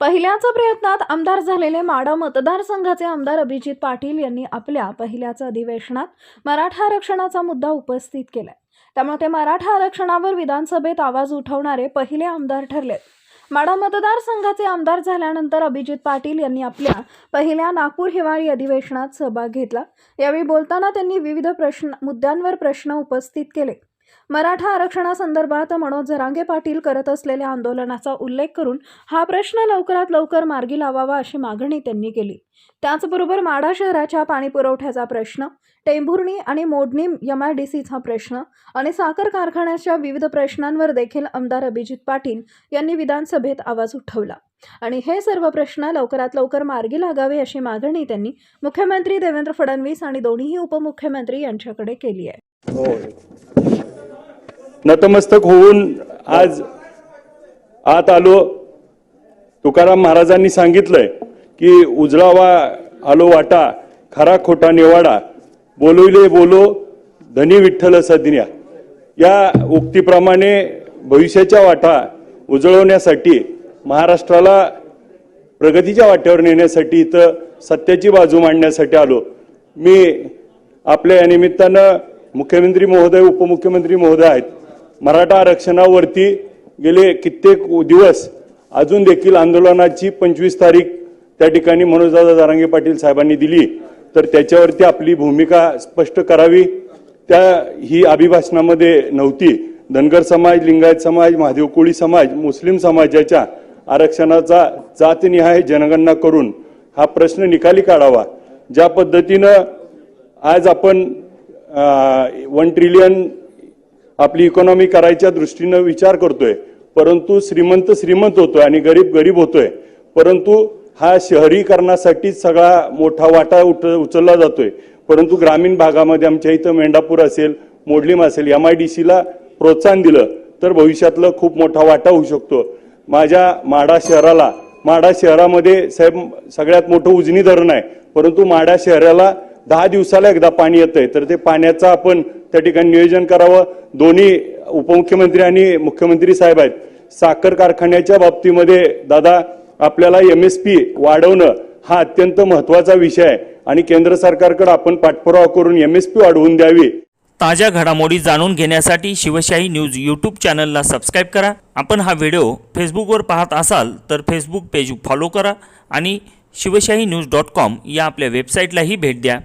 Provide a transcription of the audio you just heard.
पहिल्याच प्रयत्नात आमदार झालेले माडा मतदारसंघाचे आमदार अभिजित पाटील यांनी आपल्या पहिल्याच अधिवेशनात मराठा आरक्षणाचा मुद्दा उपस्थित केलाय. त्यामुळे ते मराठा आरक्षणावर विधानसभेत आवाज उठवणारे पहिले आमदार ठरले माडा मतदारसंघाचे आमदार झाल्यानंतर अभिजित पाटील यांनी आपल्या पहिल्या नागपूर हिवाळी अधिवेशनात सहभाग घेतला. यावेळी बोलताना त्यांनी विविध प्रश्न मुद्द्यांवर प्रश्न उपस्थित केले. मराठा आरक्षणासंदर्भात मनोज जरांगे पाटील करत असलेल्या आंदोलनाचा उल्लेख करून हा प्रश्न लवकरात लवकर मार्गी लावावा अशी मागणी त्यांनी केली. त्याचबरोबर माढा शहराच्या पाणी पुरवठ्याचा प्रश्न टेंभुर्णी आणि मोडणी एम आय डी सीचा प्रश्न आणि साखर कारखान्याच्या विविध प्रश्नांवर देखील आमदार अभिजित पाटील यांनी विधानसभेत आवाज उठवला. आणि हे सर्व प्रश्न लवकरात लवकर मार्गी लागावे अशी मागणी त्यांनी मुख्यमंत्री देवेंद्र फडणवीस आणि दोन्ही उपमुख्यमंत्री यांच्याकडे केली आहे. हो. नतमस्तक होऊन आज आत आलो. तुकाराम महाराजांनी सांगितलंय की उजळावा आलो वाटा खरा खोटा निवाडा. बोलविले बोलो धनी विठ्ठल सज्ञा या. उक्तीप्रमाणे भविष्याच्या वाटा उजळवण्यासाठी महाराष्ट्राला प्रगतीच्या वाट्यावर नेण्यासाठी इथं सत्याची बाजू मांडण्यासाठी आलो. मी आपल्या या निमित्तानं मुख्यमंत्री महोदय उपमुख्यमंत्री महोदय आहेत. मराठा आरक्षणावरती गेले कित्येक दिवस अजून देखील आंदोलनाची पंचवीस तारीख त्या ठिकाणी मनोजदादा जारांगे पाटील साहेबांनी दिली. तर त्याच्यावरती आपली भूमिका स्पष्ट करावी. त्या ही अभिभाषणामध्ये नव्हती. धनगर समाज लिंगायत समाज महादेव कोळी समाज मुस्लिम समाजाच्या आरक्षणाचा जातनिहाय जनगणना करून हा प्रश्न निकाली काढावा. ज्या पद्धतीनं आज आपण वन ट्रिलियन आपली इकॉनॉमी करायच्या दृष्टीनं विचार करतोय. परंतु श्रीमंत श्रीमंत होतोय आणि गरीब गरीब होतोय. परंतु हा शहरीकरणासाठी सगळा मोठा वाटा उठ उचलला जातोय. परंतु ग्रामीण भागामध्ये आमच्या इथं मेंढापूर असेल मोडलीम असेल एम आय डी सीला प्रोत्साहन दिलं तर भविष्यातलं खूप मोठा वाटा होऊ शकतो. माझ्या माडा शहराला माडा शहरामध्ये साहेब सगळ्यात मोठं उजनी धरण आहे. परंतु माडा शहराला दहा दिवसाला एकदा पाणी येतंय. तर ते पाण्याचा आपण त्या ठिकाणी नियोजन करावं. दोन्ही उपमुख्यमंत्री आणि मुख्यमंत्री साहेब आहेत. साखर कारखान्याच्या बाबतीमध्ये दादा आपल्याला एम एस पी वाढवणं हा अत्यंत महत्त्वाचा विषय आहे आणि केंद्र सरकारकडे आपण पाठपुरावा करून एम एस पी वाढवून द्यावी. ताज्या घडामोडी जाणून घेण्यासाठी शिवशाही न्यूज यूट्यूब चॅनलला सबस्क्राईब करा. आपण हा व्हिडिओ फेसबुकवर पाहत असाल तर फेसबुक पेज फॉलो करा आणि शिवशाही न्यूज डॉट कॉम या आपल्या वेबसाईटलाही भेट द्या.